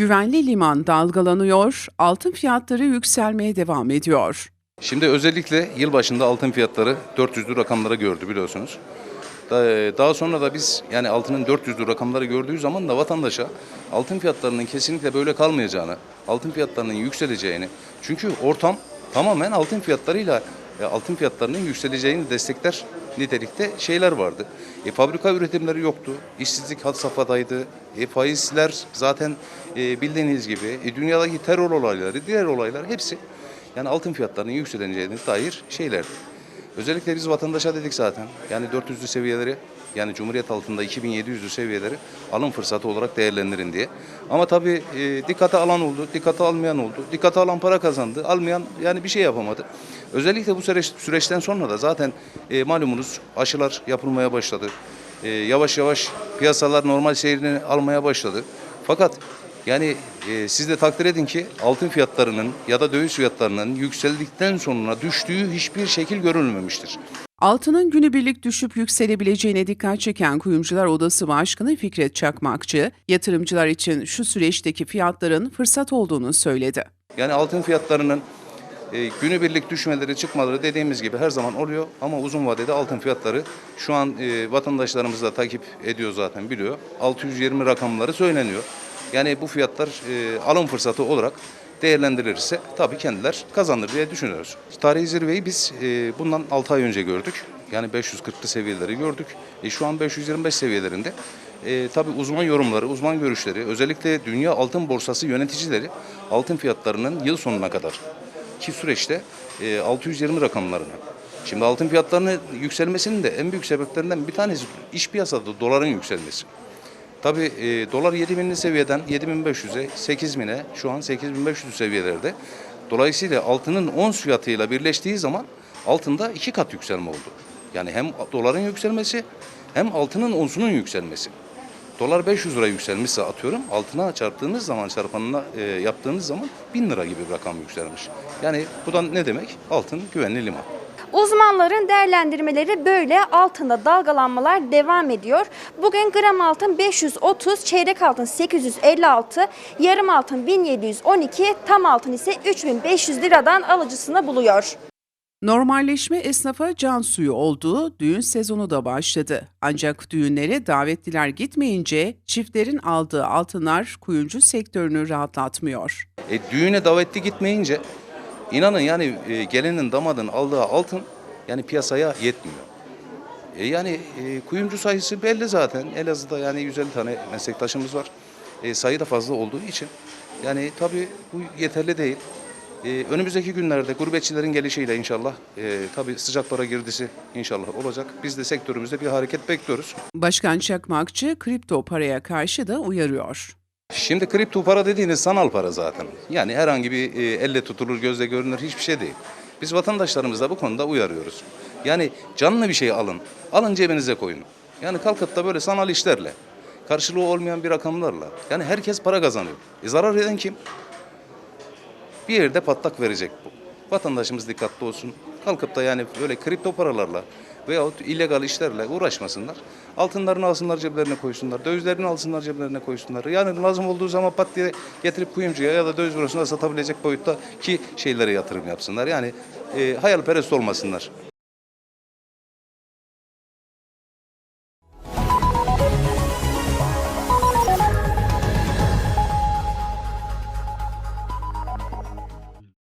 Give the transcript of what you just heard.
Güvenli liman dalgalanıyor, altın fiyatları yükselmeye devam ediyor. Şimdi özellikle yılbaşında altın fiyatları 400'lü rakamlara gördü biliyorsunuz. Da- Daha sonra da biz yani altının 400'lü rakamları gördüğü zaman da vatandaşa altın fiyatlarının kesinlikle böyle kalmayacağını, altın fiyatlarının yükseleceğini. Çünkü ortam tamamen altın fiyatlarıyla e, altın fiyatlarının yükseleceğini destekler nitelikte şeyler vardı. E, fabrika üretimleri yoktu. İşsizlik had safhadaydı. E, faizler zaten e, bildiğiniz gibi e, dünyadaki terör olayları, diğer olaylar hepsi yani altın fiyatlarının yükseleceğine dair şeylerdi. Özellikle biz vatandaşa dedik zaten. Yani 400'lü seviyeleri yani Cumhuriyet altında 2700'lü seviyeleri alım fırsatı olarak değerlendirin diye. Ama tabii e, dikkate alan oldu, dikkate almayan oldu. Dikkate alan para kazandı, almayan yani bir şey yapamadı. Özellikle bu süreç, süreçten sonra da zaten e, malumunuz aşılar yapılmaya başladı. E, yavaş yavaş piyasalar normal seyrini almaya başladı. Fakat yani e, siz de takdir edin ki altın fiyatlarının ya da döviz fiyatlarının yükseldikten sonra düştüğü hiçbir şekil görülmemiştir. Altının günübirlik düşüp yükselebileceğine dikkat çeken Kuyumcular Odası Başkanı Fikret Çakmakçı, yatırımcılar için şu süreçteki fiyatların fırsat olduğunu söyledi. Yani altın fiyatlarının e, günübirlik düşmeleri çıkmaları dediğimiz gibi her zaman oluyor ama uzun vadede altın fiyatları şu an e, vatandaşlarımız da takip ediyor zaten biliyor. 620 rakamları söyleniyor. Yani bu fiyatlar e, alım fırsatı olarak değerlendirilirse tabii kendiler kazanır diye düşünüyoruz. Tarihi zirveyi biz e, bundan 6 ay önce gördük. Yani 540'lı seviyeleri gördük. E, şu an 525 seviyelerinde. E, tabii uzman yorumları, uzman görüşleri, özellikle Dünya Altın Borsası yöneticileri altın fiyatlarının yıl sonuna kadar ki süreçte e, 620 rakamlarını. Şimdi altın fiyatlarının yükselmesinin de en büyük sebeplerinden bir tanesi iş piyasada doların yükselmesi. Tabii e, dolar 7000'li seviyeden 7500'e, 8000'e, şu an 8500 seviyelerde. Dolayısıyla altının ons fiyatıyla birleştiği zaman altında iki kat yükselme oldu. Yani hem doların yükselmesi hem altının onsunun yükselmesi. Dolar 500 lira yükselmişse atıyorum altına çarptığınız zaman çarpanına e, yaptığınız zaman 1000 lira gibi bir rakam yükselmiş. Yani bu da ne demek? Altın güvenli liman. Uzmanların değerlendirmeleri böyle altında dalgalanmalar devam ediyor. Bugün gram altın 530, çeyrek altın 856, yarım altın 1712, tam altın ise 3500 liradan alıcısını buluyor. Normalleşme esnafa can suyu oldu, düğün sezonu da başladı. Ancak düğünlere davetliler gitmeyince çiftlerin aldığı altınlar kuyumcu sektörünü rahatlatmıyor. E, düğüne davetli gitmeyince inanın yani e, gelinin damadın aldığı altın yani piyasaya yetmiyor. E, yani e, kuyumcu sayısı belli zaten. Elazığ'da yani 150 tane meslektaşımız var. E, sayı da fazla olduğu için yani tabii bu yeterli değil. E, önümüzdeki günlerde gurbetçilerin gelişiyle inşallah e, tabii sıcak para girdisi inşallah olacak. Biz de sektörümüzde bir hareket bekliyoruz. Başkan Çakmakçı kripto paraya karşı da uyarıyor. Şimdi kripto para dediğiniz sanal para zaten. Yani herhangi bir e, elle tutulur, gözle görünür hiçbir şey değil. Biz vatandaşlarımızı da bu konuda uyarıyoruz. Yani canlı bir şey alın, alın cebinize koyun. Yani kalkıp da böyle sanal işlerle, karşılığı olmayan bir rakamlarla. Yani herkes para kazanıyor. E zarar eden kim? Bir yerde patlak verecek bu. Vatandaşımız dikkatli olsun. Kalkıp da yani böyle kripto paralarla veyahut illegal işlerle uğraşmasınlar. Altınlarını alsınlar ceplerine koysunlar. Dövizlerini alsınlar ceplerine koysunlar. Yani lazım olduğu zaman pat diye getirip kuyumcuya ya da döviz bürosuna satabilecek boyutta ki şeylere yatırım yapsınlar. Yani e, hayalperest olmasınlar.